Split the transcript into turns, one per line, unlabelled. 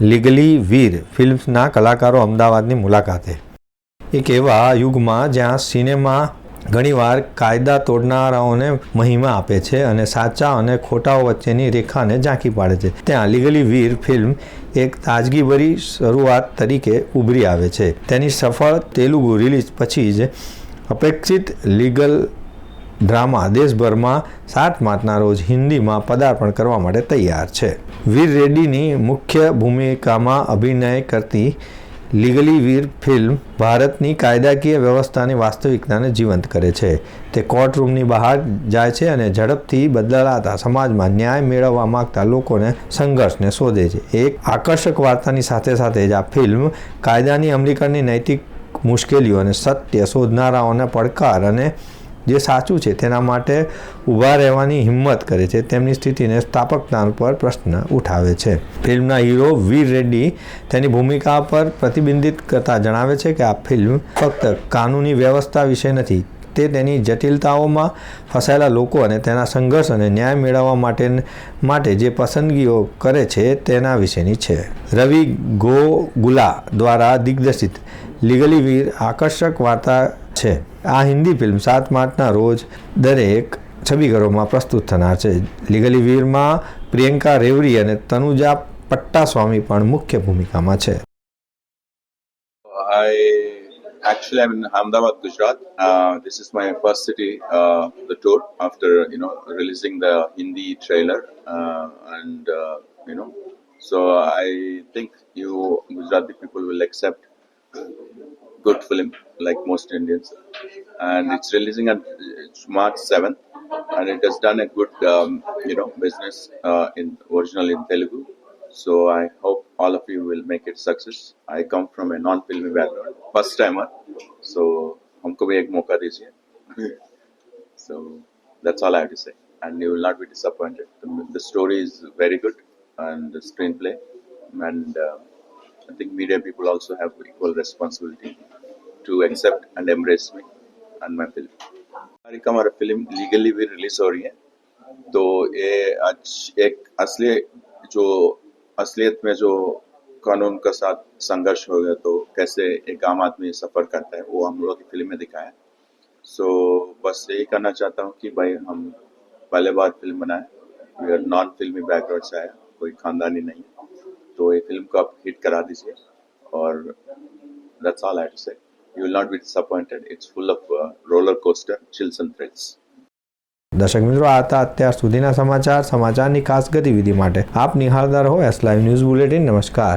Legally વીર ફિલ્મ્સના કલાકારો અમદાવાદની મુલાકાતે. એક એવા યુગમાં જ્યાં સિનેમા ઘણીવાર કાયદા તોડનારાઓને મહિમા આપે છે અને સાચા અને ખોટાઓ વચ્ચેની રેખાને ઝાંકી પાડે છે. ત્યાં લીગલી વીર ફિલ્મ એક તાજગીભરી શરૂઆત તરીકે ઉભરી આવે છે. તેની સફળ તેલુગુ રિલીઝ પછી જ અપેક્ષિત લીગલ ડ્રામા દેશભરમાં સાત માર્ચના રોજ હિન્દીમાં પદાર્પણ કરવા માટે તૈયાર છે. વીર રેડ્ડીની મુખ્ય ભૂમિકામાં અભિનય કરતી લીગલી વીર ફિલ્મ ભારતની કાયદાકીય વ્યવસ્થાની વાસ્તવિકતાને જીવંત કરે છે. તે કોર્ટરૂમની બહાર જાય છે અને ઝડપથી બદલાતા સમાજમાં ન્યાય મેળવવા માગતા લોકોને સંઘર્ષને શોધે છે. એક આકર્ષક વાર્તાની સાથે સાથે જ આ ફિલ્મ કાયદાની અમલીકરણની નૈતિક મુશ્કેલીઓ અને સત્ય શોધનારાઓને પડકાર અને જે સાચું છે, તેના માટે ઊભા રહેવાની હિંમત કરે છે, તેમની સ્થિતિને સ્થાપકતા પર પ્રશ્ન ઉઠાવે છે. ફિલ્મના હીરો વીર રેડ્ડી તેની ભૂમિકા પર પ્રતિબિંબિત કરતા જણાવે છે કે આ ફિલ્મ ફક્ત કાનૂની વ્યવસ્થા વિશે નથી તે તેની જટિલતાઓમાં ફસાયેલા લોકો અને તેના સંઘર્ષ અને ન્યાય મેળવવા માટે માટે જે પસંદગીઓ કરે છે તેના વિશેની છે. રવિ ગોગુલા દ્વારા દિગ્દર્શિત લીગલી વીર આકર્ષક વાર્તા છે. આ હિન્દી ફિલ્મ સાત માર્ચના રોજ દરેક છબીઘરોમાં પ્રસ્તુત થનાર છે. લીગલી વીરમાં પ્રિયંકા રેવરી અને તનુજા પટ્ટાસ્વામી પણ મુખ્ય ભૂમિકામાં છે.
I actually i am in Ahmedabad, Gujarat. Uh, this is my first city, uh, the tour after you know releasing the Hindi trailer, uh, and uh, you know, so I think you Gujarati people will accept good film like most Indians, and it's releasing on March seventh, and it has done a good um, you know business uh, in original in Telugu. So I hope all of you will make it success. I come from a non-filmy background, first timer. So हमको भी एक मौका दीजिए. so that's all I have to say, and you will not be disappointed. The, the story is very good, and the screenplay, and uh, I think media people also have equal responsibility to accept and embrace me and my film. हमारी का हमारा film legally भी release हो रही है तो ये आज एक असली जो असलियत में जो कानून का साथ संघर्ष हो गया तो कैसे एक आम आदमी सफर करता है वो हम लोग की फिल्म में दिखाया सो बस यही करना चाहता हूँ कि भाई हम पहले बार फिल्म बनाए we are non filmy background से आया कोई खानदानी नहीं तो ये फिल्म को आप हिट करा दीजिए और that's all I have to say. You will not be disappointed. It's full of uh, roller coaster, chills and thrills.
દર્શક મિત્રો આ હતા અત્યાર સુધીના સમાચાર સમાચારની ખાસ ગતિવિધિ માટે આપ નિહાળતા રહો એસ લાઈવ ન્યૂઝ બુલેટિન નમસ્કાર